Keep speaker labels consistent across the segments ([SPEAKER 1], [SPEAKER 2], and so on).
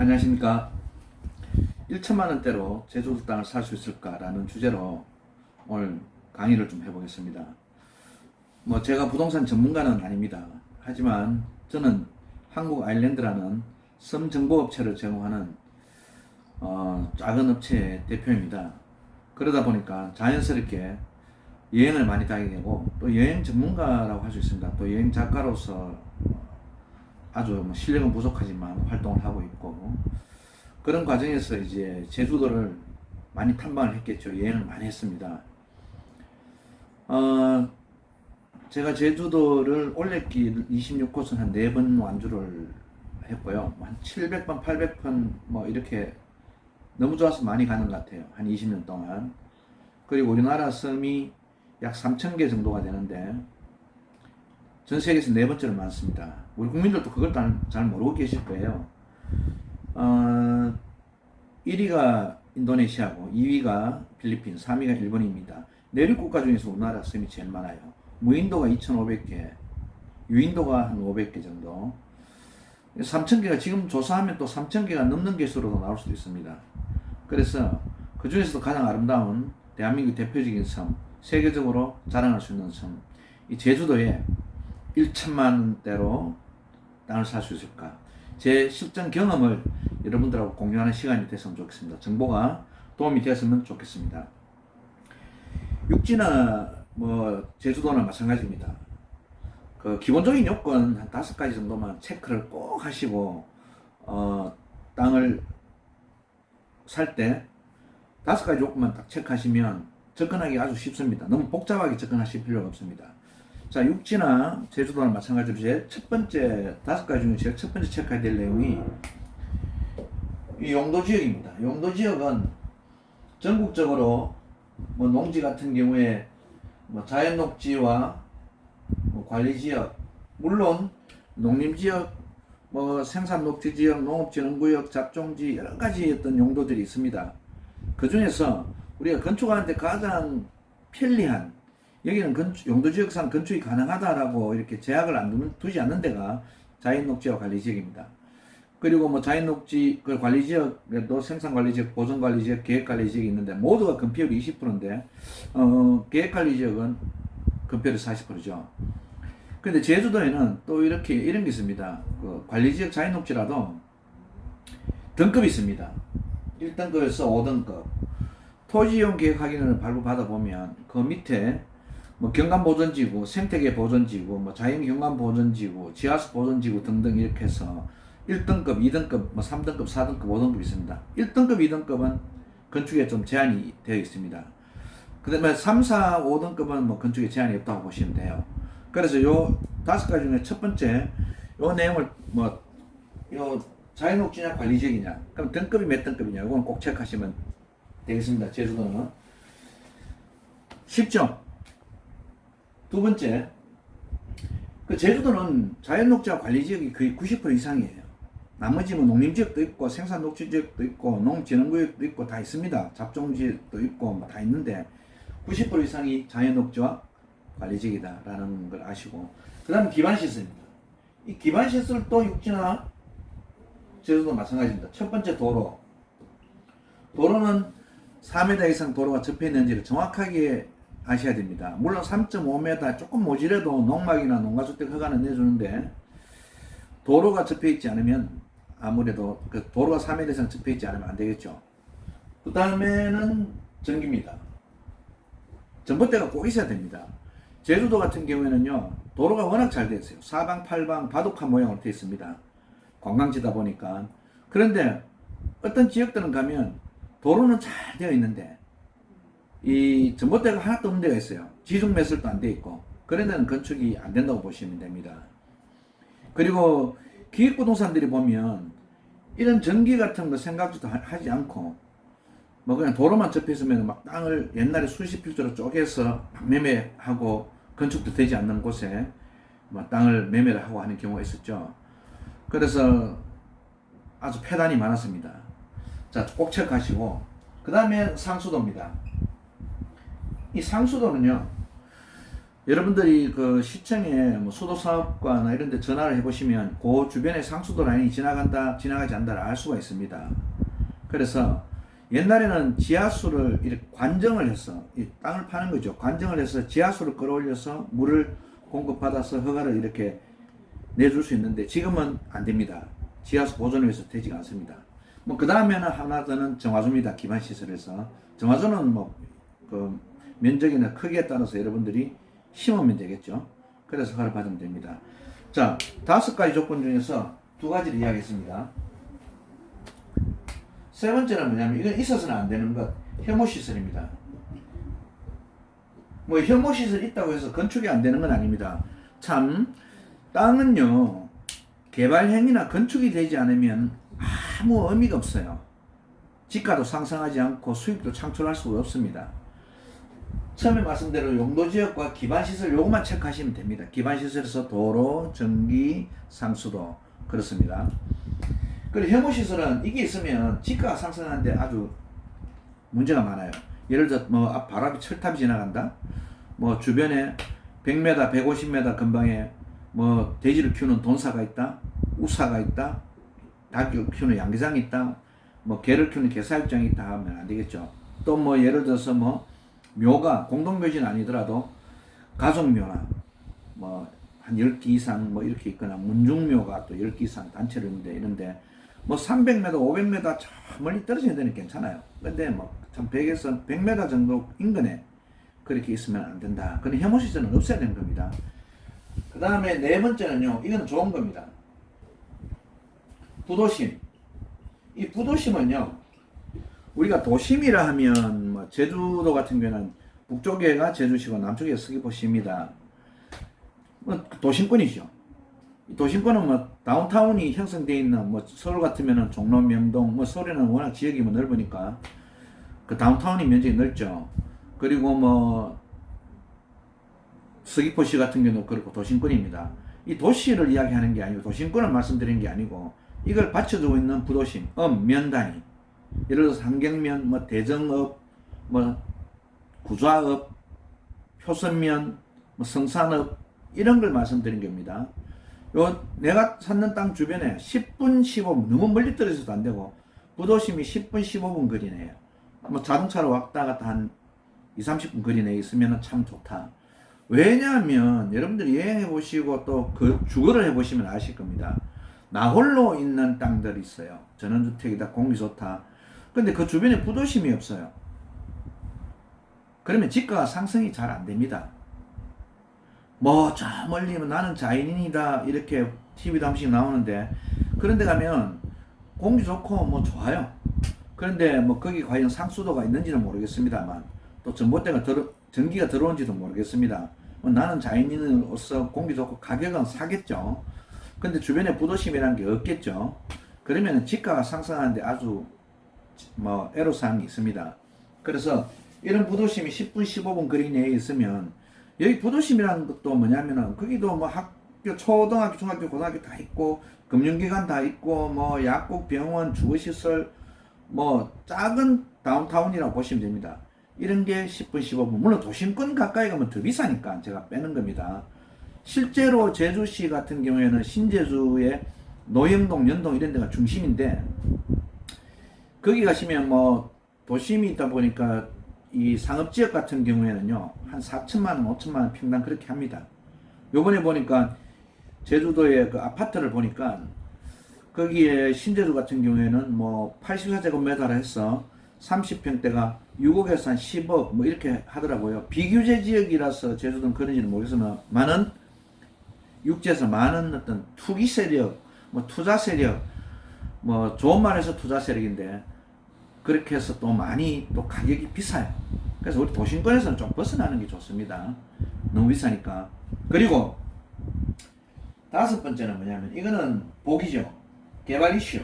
[SPEAKER 1] 안녕하십니까 1천만원대로 제주도 땅을 살 수 있을까라는 주제로 오늘 강의를 좀 해보겠습니다 뭐 제가 부동산 전문가는 아닙니다 하지만 저는 한국 아일랜드라는 섬 정보업체를 제공하는 어, 작은 업체의 대표입니다 그러다 보니까 자연스럽게 여행을 많이 다니게 되고 또 여행 전문가라고 할 수 있습니다 또 여행 작가로서 아주 뭐 실력은 부족하지만 활동을 하고 있고 그런 과정에서 이제 제주도를 많이 탐방을 했겠죠. 여행을 많이 했습니다. 어, 제가 제주도를 올레길 26코스 한 4번 완주를 했고요. 뭐 한 700번, 800번 뭐 이렇게 너무 좋아서 많이 가는 것 같아요. 한 20년 동안. 그리고 우리나라 섬이 약 3,000개 정도가 되는데 전 세계에서 네 번째로 많습니다. 우리 국민들도 그걸 잘 모르고 계실 거예요. 어, 1위가 인도네시아고 2위가 필리핀, 3위가 일본입니다. 내륙 국가 중에서 우리나라 셈이 제일 많아요. 무인도가 2,500개, 유인도가 한 500개 정도, 3,000개가 지금 조사하면 또 3,000개가 넘는 개수로도 나올 수도 있습니다. 그래서 그 중에서도 가장 아름다운 대한민국 대표적인 섬, 세계적으로 자랑할 수 있는 섬, 이 제주도에 1천만 대로 땅을 살 수 있을까? 제 실전 경험을 여러분들하고 공유하는 시간이 됐으면 좋겠습니다. 정보가 도움이 되었으면 좋겠습니다. 육지나 뭐 제주도나 마찬가지입니다. 그 기본적인 요건 한 다섯 가지 정도만 체크를 꼭 하시고 어, 땅을 살 때 다섯 가지 요건만 딱 체크하시면 접근하기 아주 쉽습니다. 너무 복잡하게 접근하실 필요가 없습니다. 자, 육지나 제주도나 마찬가지로 제첫 번째, 다섯 가지 중에 제일 첫 번째 체크해야 될 내용이 이 용도 지역입니다. 용도 지역은 전국적으로 뭐 농지 같은 경우에 뭐 자연 녹지와 뭐 관리 지역, 물론 농림 지역, 뭐 생산 녹지 지역, 농업진흥구역, 잡종지 여러 가지 어떤 용도들이 있습니다. 그 중에서 우리가 건축하는데 가장 편리한 여기는 건축, 용도지역상 건축이 가능하다라고 이렇게 제약을 안 두는, 두지 않는 데가 자연녹지와 관리지역입니다. 그리고 뭐 자연녹지 그 관리지역에도 생산관리지역, 보존관리지역, 계획관리지역이 있는데 모두가 건폐율이 20%인데 어, 계획관리지역은 건폐율이 40%죠. 근데 제주도에는 또 이렇게 이런 게 있습니다. 그 관리지역 자연녹지라도 등급이 있습니다. 1등급에서 5등급 토지이용 계획 확인을 발부받아 보면 그 밑에 뭐 경감 보존지구, 생태계 보존지구, 뭐 자연 경감 보존지구, 지하수 보존지구 등등 이렇게 해서 1등급, 2등급, 뭐 3등급, 4등급, 5등급 있습니다. 1등급, 2등급은 건축에 좀 제한이 되어 있습니다. 그 다음에 3, 4, 5등급은 뭐 건축에 제한이 없다고 보시면 돼요. 그래서 요 다섯 가지 중에 첫 번째 요 내용을 뭐 요 자연옥지냐 관리지역이냐 그럼 등급이 몇 등급이냐 이건 꼭 체크하시면 되겠습니다. 제주도는 10점 두 번째, 그 제주도는 자연녹지와 관리지역이 거의 90% 이상이에요. 나머지 뭐 농림지역도 있고 생산녹지지역도 있고 농지능구역도 있고 다 있습니다. 잡종지역도 있고 뭐 다 있는데 90% 이상이 자연녹지 관리지역이다 라는 걸 아시고 그 다음 기반시설입니다. 이 기반시설도 육지나 제주도 마찬가지입니다. 첫 번째 도로 도로는 4m 이상 도로가 접해 있는지를 정확하게 아셔야 됩니다. 물론 3.5m 조금 모지래도 농막이나 농가주택 허가는 내주는데 도로가 접해있지 않으면 아무래도 그 도로가 3m 이상 접해있지 않으면 안되겠죠. 그 다음에는 전기입니다. 전봇대가 꼭 있어야 됩니다. 제주도 같은 경우에는요. 도로가 워낙 잘 되어 있어요. 사방, 팔방, 바둑판 모양으로 되어 있습니다. 관광지다 보니까. 그런데 어떤 지역들은 가면 도로는 잘 되어 있는데 이 전봇대가 하나도 문제가 있어요. 지중 매설도 안 돼 있고 그런 데는 건축이 안 된다고 보시면 됩니다. 그리고 기획부동산들이 보면 이런 전기 같은 거 생각지도 하지 않고 뭐 그냥 도로만 접해 있으면 막 땅을 옛날에 수십 필조로 쪼개서 매매하고 건축도 되지 않는 곳에 막 뭐 땅을 매매를 하고 하는 경우가 있었죠. 그래서 아주 폐단이 많았습니다. 자, 꼭 체크하시고 그 다음에 상수도입니다. 이 상수도는요, 여러분들이 그 시청에 뭐 수도사업과나 이런 데 전화를 해보시면 그 주변에 상수도 라인이 지나간다, 지나가지 않다를알 수가 있습니다. 그래서 옛날에는 지하수를 이렇게 관정을 해서 이 땅을 파는 거죠. 관정을 해서 지하수를 끌어올려서 물을 공급받아서 허가를 이렇게 내줄 수 있는데 지금은 안 됩니다. 지하수 보존을 위해서 되지 않습니다. 뭐 그 다음에는 하나 더는 정화조입니다. 기반시설에서. 정화조는 뭐, 그 면적이나 크기에 따라서 여러분들이 심으면 되겠죠. 그래서 허를 받으면 됩니다. 자, 다섯 가지 조건 중에서 두 가지를 이야기했습니다. 세 번째는 뭐냐면 이건 있어서는 안 되는 것 혐오시설입니다. 뭐 혐오시설 있다고 해서 건축이 안 되는 건 아닙니다. 참 땅은요 개발행위나 건축이 되지 않으면 아무 의미가 없어요. 지가도 상상하지 않고 수익도 창출할 수가 없습니다. 처음에 말씀대로 용도 지역과 기반 시설 요것만 체크하시면 됩니다. 기반 시설에서 도로, 전기, 상수도 그렇습니다. 그리고 혐오 시설은 이게 있으면 집가가 상승하는데 아주 문제가 많아요. 예를 들어 뭐 바람이 철탑이 지나간다. 뭐 주변에 100m, 150m 근방에 뭐 돼지를 키우는 돈사가 있다. 우사가 있다. 닭을 키우는 양계장이 있다. 뭐 개를 키우는 개사육장이 있다 하면 안 되겠죠. 또 뭐 예를 들어서 뭐 묘가 공동묘지는 아니더라도 가족묘나 뭐 한 10기 이상 뭐 이렇게 있거나 문중묘가 또 10기 이상 단체로 있는데 이런데 뭐 300m, 500m 참 멀리 떨어진 데는 괜찮아요. 근데 뭐참 100에서 100m 정도 인근에 그렇게 있으면 안 된다. 그런 혐오 시설은 없어야 되는 겁니다. 그 다음에 네 번째는요. 이건 좋은 겁니다. 부도심. 이 부도심은요. 우리가 도심이라 하면 뭐 제주도 같은 경우는 북쪽에가 제주시고 남쪽에 서귀포시입니다. 뭐 도심권이죠. 도심권은 뭐 다운타운이 형성되어 있는 뭐 서울 같으면 종로 명동 뭐 서울에는 워낙 지역이 뭐 넓으니까 그 다운타운이 면적이 넓죠. 그리고 뭐 서귀포시 같은 경우도 그렇고 도심권입니다. 이 도시를 이야기하는 게 아니고 도심권을 말씀드리게 아니고 이걸 받쳐주고 있는 부도심, 음, 면단위 예를 들어서 삼경면, 뭐대정읍뭐구좌읍 표선면, 뭐성산읍 이런 걸 말씀드린 겁니다. 요 내가 찾는 땅 주변에 10분 15분 너무 멀리 떨어져도 안 되고 부도심이 10분 15분 거리네요. 뭐 자동차로 왔다 갔다 한 2, 30분 거리 내에 있으면 참 좋다. 왜냐하면 여러분들이 여행해 보시고 또 그 주거를 해 보시면 아실 겁니다. 나 홀로 있는 땅들 있어요. 전원주택이다, 공기 좋다, 근데 그 주변에 부도심이 없어요. 그러면 집가 상승이 잘 안 됩니다. 뭐, 저 멀리 뭐 나는 자연인이다. 이렇게 TV도 한 번씩 나오는데, 그런데 가면 공기 좋고 뭐 좋아요. 그런데 뭐 거기 과연 상수도가 있는지는 모르겠습니다만, 또 전봇대가 들어, 전기가 들어온지도 모르겠습니다. 뭐 나는 자연인으로서 공기 좋고 가격은 사겠죠. 근데 주변에 부도심이란게 없겠죠. 그러면 집가가 상승하는데 아주 뭐 애로사항이 있습니다. 그래서 이런 부도심이 10분 15분 거리 내에 있으면 여기 부도심이라는 것도 뭐냐면은 거기도 뭐 학교 초등학교 중학교 고등학교 다 있고 금융기관 다 있고 뭐 약국 병원 주거시설 뭐 작은 다운타운이라고 보시면 됩니다. 이런 게 10분 15분 물론 도심권 가까이 가면 더 비싸니까 제가 빼는 겁니다. 실제로 제주시 같은 경우에는 신제주의 노영동 연동 이런 데가 중심인데 거기 가시면 뭐 도심이 있다 보니까 이 상업지역 같은 경우에는요 한 4천만 원, 5천만 원 평당 그렇게 합니다. 요번에 보니까 제주도의 그 아파트를 보니까 거기에 신제주 같은 경우에는 뭐 84제곱미터라 해서 30평대가 6억에서 한 10억 뭐 이렇게 하더라고요. 비규제 지역이라서 제주도는 그런지는 모르겠으나 많은 육지에서 많은 어떤 투기 세력, 뭐 투자 세력 뭐 좋은 말에서 투자 세력인데 그렇게 해서 또 많이 또 가격이 비싸요. 그래서 우리 도심권에서는 좀 벗어나는 게 좋습니다. 너무 비싸니까. 그리고 다섯 번째는 뭐냐면 이거는 보기죠 개발 이슈.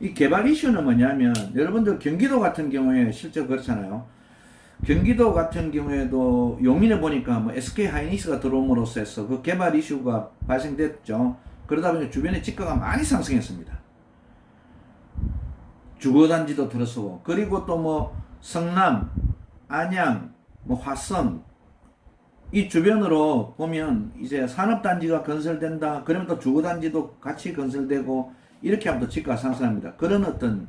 [SPEAKER 1] 이 개발 이슈는 뭐냐면 여러분들 경기도 같은 경우에 실제 그렇잖아요. 경기도 같은 경우에도 용인에 보니까 뭐 SK 하이닉스가 들어옴으로써 해서 그 개발 이슈가 발생됐죠. 그러다 보니 주변에 집가가 많이 상승했습니다. 주거단지도 들어서고 그리고 또 뭐 성남, 안양, 뭐 화성 이 주변으로 보면 이제 산업단지가 건설된다 그러면 또 주거단지도 같이 건설되고 이렇게 하면 또 집가 상승합니다. 그런 어떤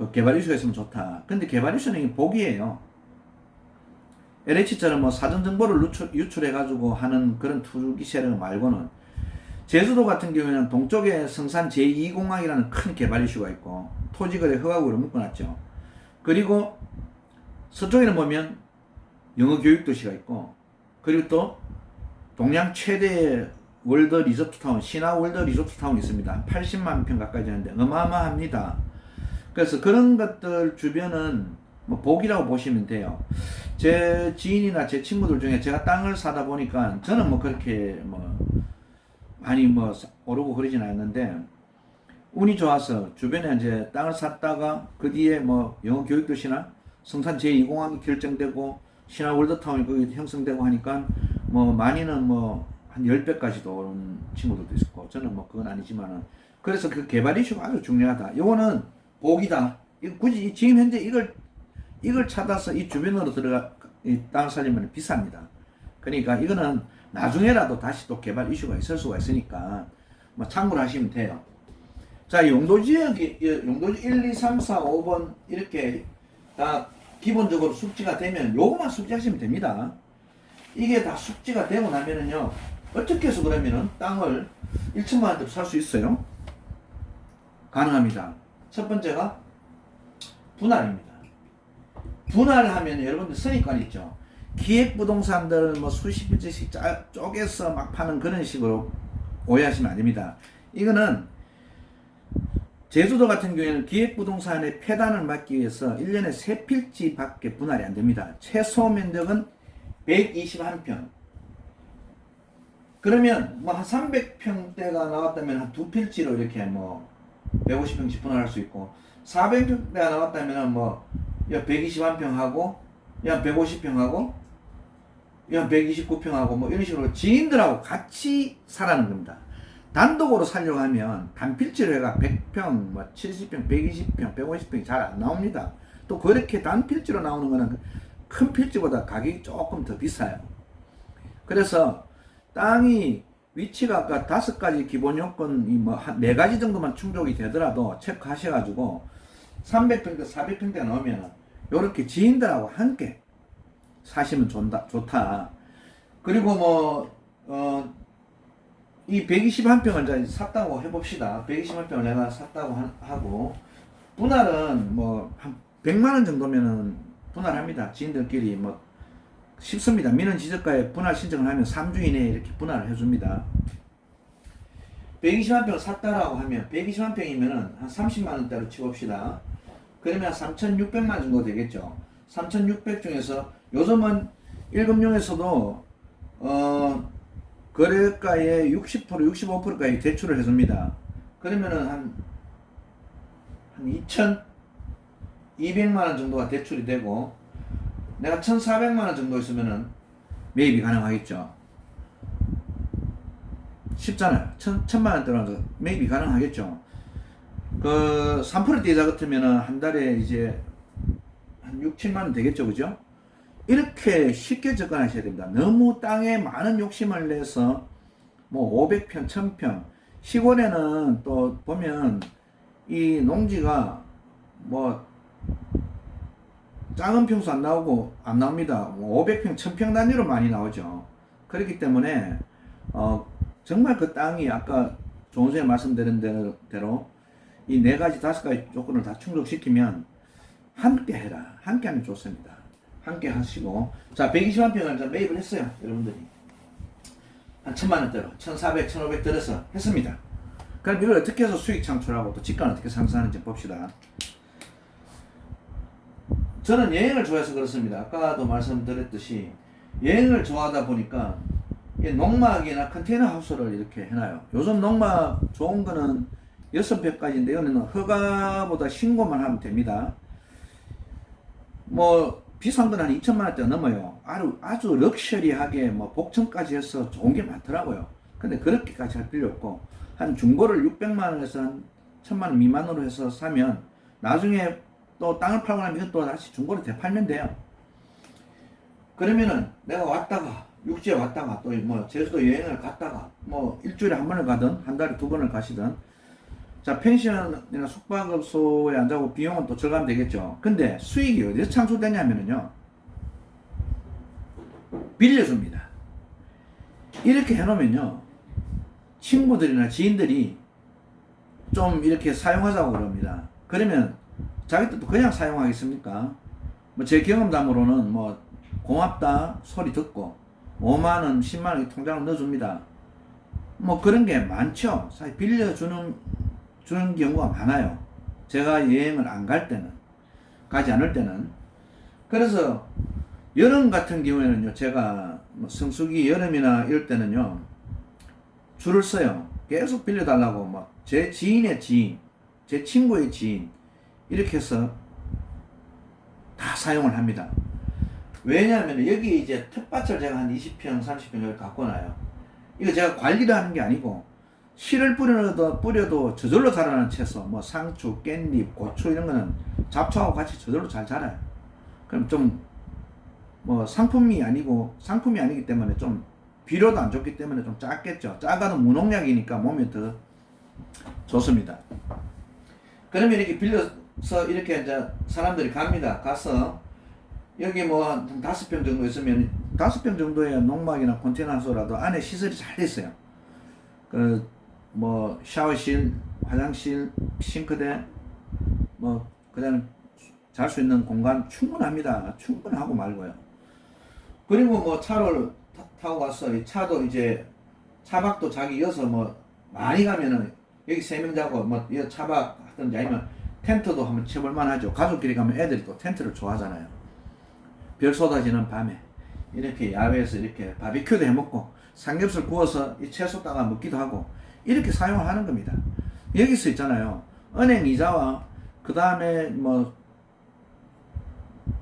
[SPEAKER 1] 그 개발 이슈가 있으면 좋다. 근데 개발 이슈는 복이에요. LH처럼 뭐 사전 정보를 유출, 유출해가지고 하는 그런 투기 세력 말고는 제주도 같은 경우에는 동쪽에 성산 제2공항이라는 큰 개발 이슈가 있고 토지거래 허가구를 묶어놨죠. 그리고 서쪽에는 보면 영어 교육 도시가 있고 그리고 또 동양 최대 월드 리조트 타운 신화 월드 리조트 타운이 있습니다. 80만 평 가까이 되는데 어마어마합니다. 그래서 그런 것들 주변은 뭐 복이라고 보시면 돼요. 제 지인이나 제 친구들 중에 제가 땅을 사다 보니까 저는 뭐 그렇게 뭐 많이 뭐 오르고 그러진 않는데 운이 좋아서 주변에 이제 땅을 샀다가 그 뒤에 뭐 영어 교육도시나 성산 제2공항이 결정되고 신화 월드타운이 거기 형성되고 하니까 뭐 많이는 뭐 한 10배까지도 오른 친구들도 있었고 저는 뭐 그건 아니지만은 그래서 그 개발 이슈가 아주 중요하다. 요거는 복이다. 굳이 지금 현재 이걸 이걸 찾아서 이 주변으로 들어가 땅 살리면 비쌉니다. 그러니까 이거는 나중에라도 다시 또 개발 이슈가 있을 수가 있으니까 뭐 참고를 하시면 돼요. 자, 용도 지역이 용도 1, 2, 3, 4, 5번 이렇게 다 기본적으로 숙지가 되면 요것만 숙지하시면 됩니다. 이게 다 숙지가 되고 나면은요. 어떻게 해서 그러면은 땅을 1천만 원대 살수 있어요? 가능합니다. 첫 번째가 분할입니다. 분할하면 여러분들 선입관 있죠. 기획부동산들뭐 수십 일씩 쪼개서 막 파는 그런 식으로 오해하시면 안 됩니다. 이거는 제주도 같은 경우에는 기획부동산의 폐단을 막기 위해서 1년에 3필지 밖에 분할이 안 됩니다. 최소 면적은 121평. 그러면 뭐 한 300평대가 나왔다면 한 2필지로 이렇게 뭐 150평 집 분할할 수 있고 4 0 0평내가 나왔다면 뭐 121평 하고 야, 150평 하고 야, 129평 하고 뭐 이런 식으로 지인들하고 같이 사라는 겁니다. 단독으로 살려고 하면 단필지로 해가 100평, 뭐 70평, 120평, 150평이 잘 안 나옵니다. 또 그렇게 단필지로 나오는 거는 큰 필지보다 가격이 조금 더 비싸요. 그래서 땅이 위치가 아까 다섯 가지 기본 요건이 뭐네 가지 정도만 충족이 되더라도 체크하셔가지고 300평대, 400평대 넣으면 이렇게 지인들하고 함께 사시면 좋다. 좋다. 그리고 뭐, 어, 이 121평을 이제 샀다고 해봅시다. 121평을 내가 샀다고 하고, 분할은 뭐, 한 100만원 정도면은 분할합니다. 지인들끼리 뭐, 쉽습니다. 민원 지적과에 분할 신청을 하면 3주 이내에 이렇게 분할을 해줍니다. 120만 평 샀다라고 하면 120만 평이면은 한 30만 원대로 치봅시다. 그러면 3,600만 정도 되겠죠. 3,600 중에서 요즘은 1금융에서도 어 거래가의 60% 65%까지 대출을 해줍니다. 그러면은 한, 한 2,200만 원 정도가 대출이 되고 내가 1,400만 원 정도 있으면은 매입이 가능하겠죠. 쉽잖아요. 천, 천만 원 떠나서 매입이 가능하겠죠. 그, 3%대 자 같으면은 한 달에 이제 한 6, 7만 원 되겠죠. 그죠? 이렇게 쉽게 접근하셔야 됩니다. 너무 땅에 많은 욕심을 내서 뭐 500평, 1000평. 시골에는 또 보면 이 농지가 뭐 작은 평수 안 나오고 안 나옵니다. 500평, 뭐 1000평 단위로 많이 나오죠. 그렇기 때문에 어, 정말 그 땅이 아까 조은 선생 말씀드린 대로 이 네 가지 다섯 가지 조건을 다 충족시키면 함께 해라. 함께 하면 좋습니다. 함께 하시고 자 120만 평을 매입을 했어요. 여러분들이 한 천만 원대로 1,400, 1,500 들어서 했습니다. 그럼 이걸 어떻게 해서 수익 창출하고 또 집값 어떻게 상승하는지 봅시다. 저는 여행을 좋아해서 그렇습니다. 아까도 말씀드렸듯이 여행을 좋아하다 보니까 농막이나 컨테이너 하우스를 이렇게 해놔요. 요즘 농막 좋은 거는 6평까지인데 요는 허가보다 신고만 하면 됩니다. 뭐 비싼 건한 2천만 원대 넘어요. 아주 아주 럭셔리하게 뭐 복층까지 해서 좋은 게 많더라고요. 근데 그렇게까지 할 필요 없고 한 중고를 600만 원에서 한1 천만 원 미만으로 해서 사면 나중에 또 땅을 팔고 나면 또 다시 중고로 되팔면 돼요. 그러면은 내가 왔다가 육지에 왔다가 또 뭐 제주도 여행을 갔다가 뭐 일주일에 한 번을 가든 한 달에 두 번을 가시든 자 펜션이나 숙박업소에 앉아고 비용은 또 절감되겠죠. 근데 수익이 어디서 창출되냐면은요 빌려줍니다. 이렇게 해놓으면요 친구들이나 지인들이 좀 이렇게 사용하자고 그럽니다. 그러면 자기들도 그냥 사용하겠습니까? 뭐제 경험담으로는 뭐 고맙다 소리 듣고 5만원, 10만원 통장을 넣어줍니다. 뭐 그런 게 많죠. 사실 빌려주는 주는 경우가 많아요. 제가 여행을 안 갈 때는 가지 않을 때는 그래서 여름 같은 경우에는요 제가 뭐 성수기 여름이나 이럴 때는요 줄을 써요 계속 빌려달라고 막 제 지인의 지인 제 친구의 지인 이렇게 해서 다 사용을 합니다. 왜냐하면 여기 이제 텃밭을 제가 한 20평, 30평 을 갖고 놔요. 이거 제가 관리를 하는 게 아니고 씨를 뿌려도 뿌려도 저절로 자라는 채소, 뭐 상추, 깻잎, 고추 이런 거는 잡초하고 같이 저절로 잘 자라요. 그럼 좀 뭐 상품이 아니고 상품이 아니기 때문에 좀 비료도 안 좋기 때문에 좀 작겠죠. 작아도 무농약이니까 몸에 더 좋습니다. 그러면 이렇게 빌려 서 이렇게 이제 사람들이 갑니다. 가서 여기 뭐한 다섯 평 정도 있으면 다섯 평 정도의 농막이나 콘테이너소라도 안에 시설이 잘 있어요. 그 뭐 샤워실, 화장실, 싱크대, 뭐 그냥 잘 수 있는 공간 충분합니다. 충분하고 말고요. 그리고 뭐 차를 타, 타고 가서 이 차도 이제 차박도 자기 이어서 뭐 많이 가면은 여기 세 명 자고 뭐 차박 하든지 아니면 텐트도 한번 쳐볼만 하죠. 가족끼리 가면 애들이 또 텐트를 좋아하잖아요. 별 쏟아지는 밤에 이렇게 야외에서 이렇게 바비큐도 해먹고 삼겹살 구워서 이 채소 따가 먹기도 하고 이렇게 사용을 하는 겁니다. 여기서 있잖아요. 은행 이자와 그 다음에 뭐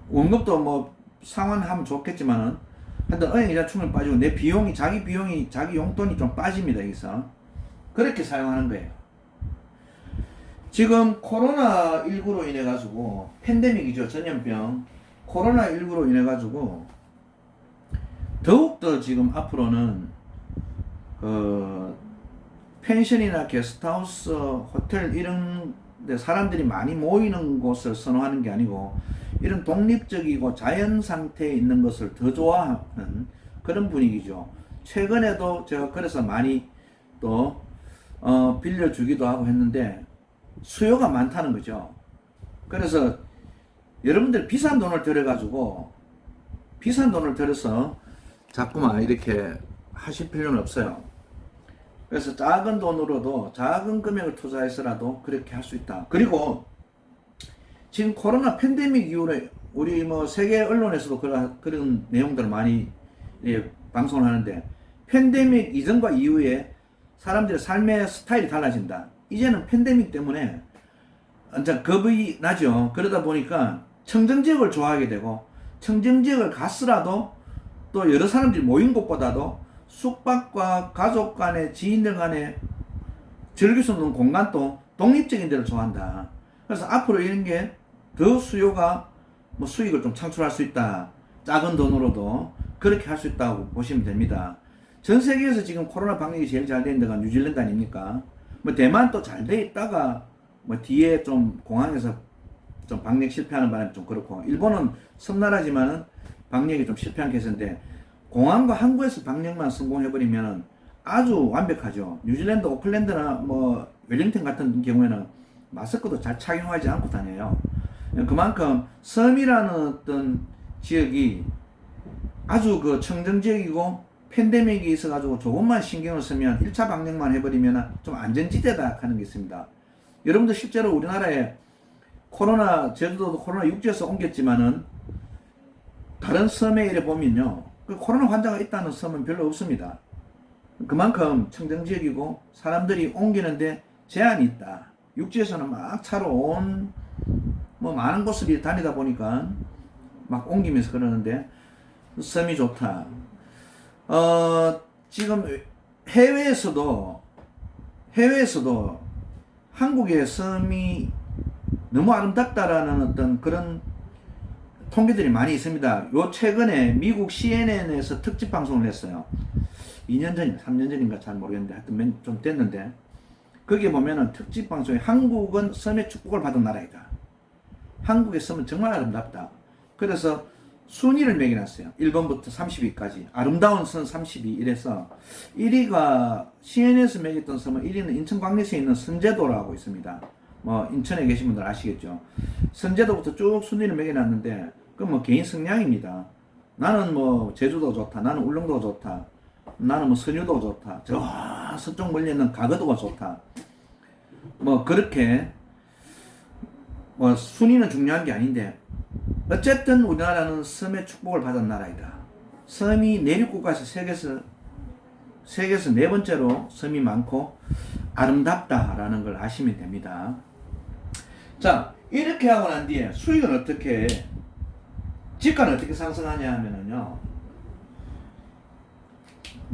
[SPEAKER 1] 원금도 뭐 상환하면 좋겠지만은 하여튼 은행 이자 충분히 빠지고 내 비용이 자기 비용이 자기 용돈이 좀 빠집니다 여기서 그렇게 사용하는 거예요. 지금 코로나19로 인해 가지고 팬데믹이죠. 전염병. 코로나19로 인해 가지고 더욱더 지금 앞으로는 어, 펜션이나 게스트하우스, 호텔 이런 데 사람들이 많이 모이는 곳을 선호하는 게 아니고 이런 독립적이고 자연 상태에 있는 것을 더 좋아하는 그런 분위기죠. 최근에도 제가 그래서 많이 또 어, 빌려주기도 하고 했는데 수요가 많다는 거죠. 그래서 여러분들 비싼 돈을 들여가지고 비싼 돈을 들여서 자꾸만 이렇게 하실 필요는 없어요. 그래서 작은 돈으로도 작은 금액을 투자해서라도 그렇게 할 수 있다. 그리고 지금 코로나 팬데믹 이후로 우리 뭐 세계 언론에서도 그런, 그런 내용들을 많이 예, 방송을 하는데 팬데믹 이전과 이후에 사람들의 삶의 스타일이 달라진다. 이제는 팬데믹 때문에 이제 겁이 나죠. 그러다 보니까 청정 지역을 좋아하게 되고 청정 지역을 갔으라도 또 여러 사람들이 모인 곳보다도 숙박과 가족 간의 지인들 간의 즐길 수 있는 공간도 독립적인 데를 좋아한다. 그래서 앞으로 이런 게 더 수요가 뭐 수익을 좀 창출할 수 있다. 작은 돈으로도 그렇게 할 수 있다고 보시면 됩니다. 전 세계에서 지금 코로나 방역이 제일 잘 되는 데가 뉴질랜드 아닙니까? 뭐 대만 또 잘 돼 있다가 뭐 뒤에 좀 공항에서 좀 방역 실패하는 바람에 좀 그렇고 일본은 섬나라지만은 방역이 좀 실패한 케이스인데 공항과 항구에서 방역만 성공해버리면은 아주 완벽하죠. 뉴질랜드, 오클랜드나 뭐 웰링턴 같은 경우에는 마스크도 잘 착용하지 않고 다녀요. 그만큼 섬이라는 어떤 지역이 아주 그 청정 지역이고 팬데믹이 있어가지고 조금만 신경을 쓰면 1차 방역만 해버리면 좀 안전지대다 하는 게 있습니다. 여러분들 실제로 우리나라에 코로나, 제주도도 코로나 육지에서 옮겼지만은 다른 섬에 이래 보면요. 그 코로나 환자가 있다는 섬은 별로 없습니다. 그만큼 청정지역이고 사람들이 옮기는데 제한이 있다. 육지에서는 막 차로 온 뭐 많은 곳을 다니다 보니까 막 옮기면서 그러는데 섬이 좋다. 어, 지금 해외에서도 해외에서도 한국의 섬이 너무 아름답다라는 어떤 그런 통계들이 많이 있습니다. 요 최근에 미국 CNN에서 특집 방송을 했어요. 2년 전인가 3년 전인가 잘 모르겠는데 하여튼 좀 됐는데 거기에 보면은 특집 방송에 한국은 섬의 축복을 받은 나라이다. 한국의 섬은 정말 아름답다. 그래서 순위를 매겨놨어요. 1번부터 30위까지. 아름다운 선 32. 이래서 1위가 CN에서 매겼던 섬은 1위는 인천 광리시에 있는 선제도라고 있습니다. 뭐 인천에 계신 분들 아시겠죠. 선제도부터 쭉 순위를 매겨놨는데 그건 뭐 개인 성향입니다. 나는 뭐 제주도 좋다. 나는 울릉도 좋다. 나는 뭐 선유도 좋다. 저 서쪽 멀리 있는 가거도가 좋다. 뭐 그렇게 뭐 순위는 중요한 게 아닌데 어쨌든 우리나라는 섬의 축복을 받은 나라이다. 섬이 내륙국가에서 세계에서 세계에서 네 번째로 섬이 많고 아름답다라는 걸 아시면 됩니다. 자, 이렇게 하고 난 뒤에 수익은 어떻게 집값은 어떻게 상승하냐 하면은요.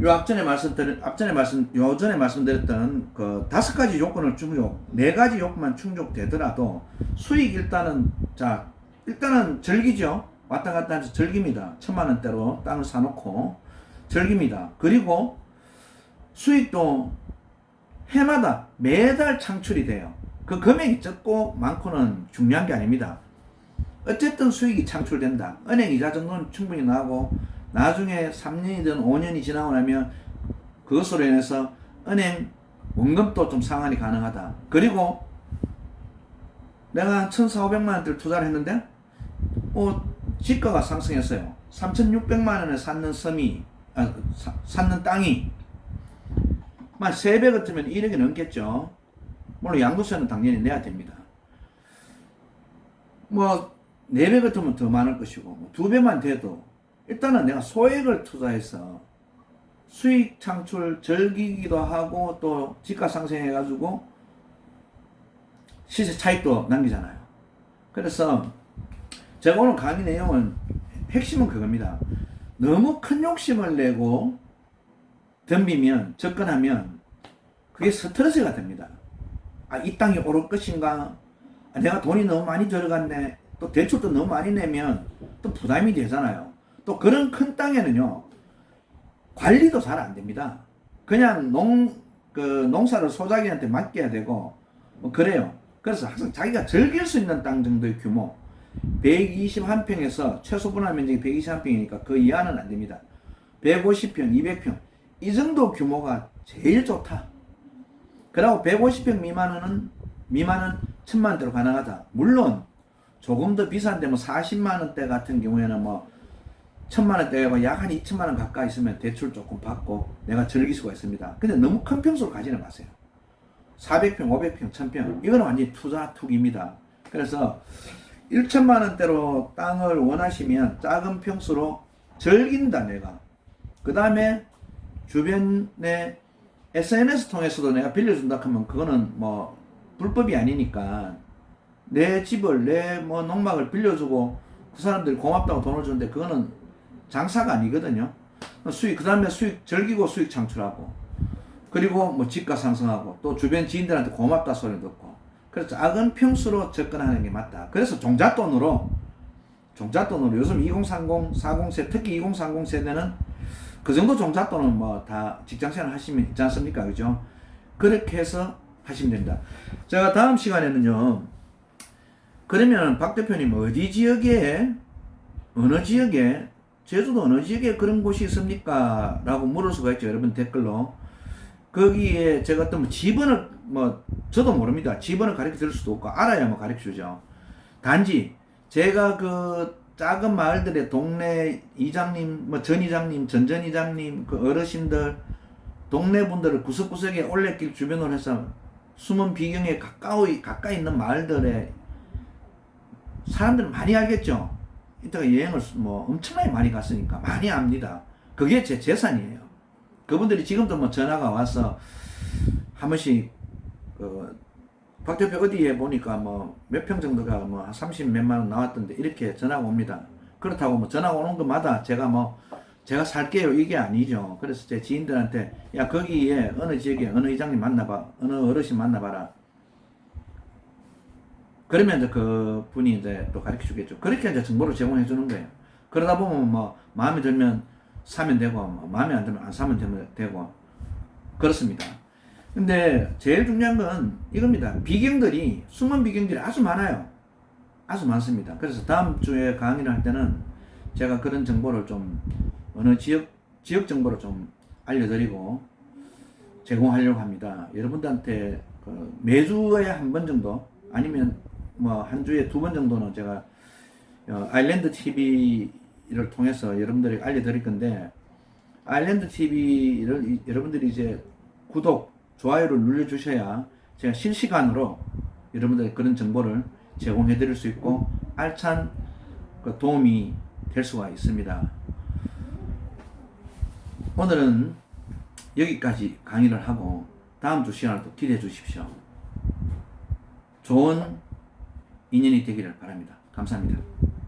[SPEAKER 1] 요 앞전에 말씀드린 앞전에 말씀 요전에 말씀드렸던 그 다섯 가지 요건을 충족, 네 가지 요건만 충족되더라도 수익 일단은 자 일단은 절기죠. 왔다 갔다 하면서 절깁니다. 천만 원대로 땅을 사놓고 절깁니다. 그리고 수익도 해마다 매달 창출이 돼요. 그 금액이 적고 많고는 중요한 게 아닙니다. 어쨌든 수익이 창출된다. 은행 이자 정도는 충분히 나고 나중에 3년이든 5년이 지나고 나면 그것으로 인해서 은행 원금도 좀 상환이 가능하다. 그리고 내가 1,400만 원들 투자를 했는데 어, 집가가 상승했어요. 3,600만 원에 샀는 섬이, 아, 사, 샀는 땅이, 만 3배 같으면 1억이 넘겠죠. 물론 양도세는 당연히 내야 됩니다. 뭐, 4배 같으면 더 많을 것이고, 2배만 뭐 돼도, 일단은 내가 소액을 투자해서 수익 창출 절기기도 하고, 또지가 상승해가지고, 시세 차익도 남기잖아요. 그래서, 제가 오늘 강의 내용은 핵심은 그겁니다. 너무 큰 욕심을 내고 덤비면 접근하면 그게 스트레스가 됩니다. 아, 이 땅이 오를 것인가? 아, 내가 돈이 너무 많이 들어갔네. 또 대출도 너무 많이 내면 또 부담이 되잖아요. 또 그런 큰 땅에는요. 관리도 잘 안 됩니다. 그냥 농, 그 농사를 소작이한테 맡겨야 되고, 뭐 그래요. 그래서 항상 자기가 즐길 수 있는 땅 정도의 규모, 121평에서 최소 분할 면적이 121평이니까 그 이하는 안됩니다. 150평, 200평 이 정도 규모가 제일 좋다. 그리고 150평 미만은 미만은 천만 대로 가능하다. 물론 조금 더 비싼데 뭐 40만 원대 같은 경우에는 뭐 천만 원대가 약한 2천만 원 가까이 있으면 대출 조금 받고 내가 즐길 수가 있습니다. 근데 너무 큰 평수로 가지는 마세요. 400평, 500평, 1000평 이거는 완전히 투자 투기입니다. 그래서 1천만 원대로 땅을 원하시면 작은 평수로 즐긴다 내가 그 다음에 주변에 SNS 통해서도 내가 빌려준다 하면 그거는 뭐 불법이 아니니까 내 집을 내 뭐 농막을 빌려주고 그 사람들이 고맙다고 돈을 주는데 그거는 장사가 아니거든요 수익 그 다음에 수익 즐기고 수익 창출하고 그리고 뭐 집값 상승하고 또 주변 지인들한테 고맙다 소리 듣고 그래서 그렇죠. 작은 평수로 접근하는 게 맞다. 그래서 종잣돈으로 종잣돈으로 요즘 2030, 40세 특히 2030 세대는 그 정도 종잣돈은 뭐 다 직장생활 하시면 있지 않습니까? 그죠? 그렇게 해서 하시면 됩니다. 제가 다음 시간에는요. 그러면 박 대표님 어디 지역에 어느 지역에 제주도 어느 지역에 그런 곳이 있습니까? 라고 물을 수가 있죠. 여러분 댓글로. 거기에 제가 또뭐 지번을 뭐 저도 모릅니다. 집어는 가르쳐 줄 수도 없고 알아야 뭐 가르쳐 주죠. 단지 제가 그 작은 마을들의 동네 이장님, 뭐 전 이장님, 전 전 이장님, 그 어르신들, 동네 분들을 구석구석에 올레길 주변으로 해서 숨은 비경에 가까이, 가까이 있는 마을들의 사람들 많이 알겠죠? 이따가 여행을 뭐 엄청나게 많이 갔으니까 많이 압니다. 그게 제 재산이에요. 그분들이 지금도 뭐 전화가 와서 한 번씩 그박 어, 대표 어디에 보니까 뭐 몇 평 정도가 뭐30 몇만 원 나왔던데 이렇게 전화가 옵니다. 그렇다고 뭐 전화가 오는 것마다 제가 뭐 제가 살게요 이게 아니죠. 그래서 제 지인들한테 야 거기에 어느 지역에 어느 이장님 만나봐 어느 어르신 만나봐라. 그러면 이제 그 분이 이제 또 가르쳐 주겠죠. 그렇게 이제 정보를 제공해 주는 거예요. 그러다 보면 뭐 마음에 들면 사면 되고 뭐 마음에 안 들면 안 사면 되고 그렇습니다. 근데 제일 중요한 건 이겁니다. 비경들이 숨은 비경들이 아주 많아요. 아주 많습니다. 그래서 다음 주에 강의를 할 때는 제가 그런 정보를 좀 어느 지역 지역 정보를 좀 알려드리고 제공하려고 합니다. 여러분들한테 그 매주에 한 번 정도 아니면 뭐 한 주에 두 번 정도는 제가 어, 아일랜드 TV를 통해서 여러분들에게 알려드릴 건데 아일랜드 TV를 여러분들이 이제 구독 좋아요를 눌러주셔야 제가 실시간으로 여러분들 그런 정보를 제공해 드릴 수 있고 알찬 그 도움이 될 수가 있습니다. 오늘은 여기까지 강의를 하고 다음 주 시간을 또 기대해 주십시오. 좋은 인연이 되기를 바랍니다. 감사합니다.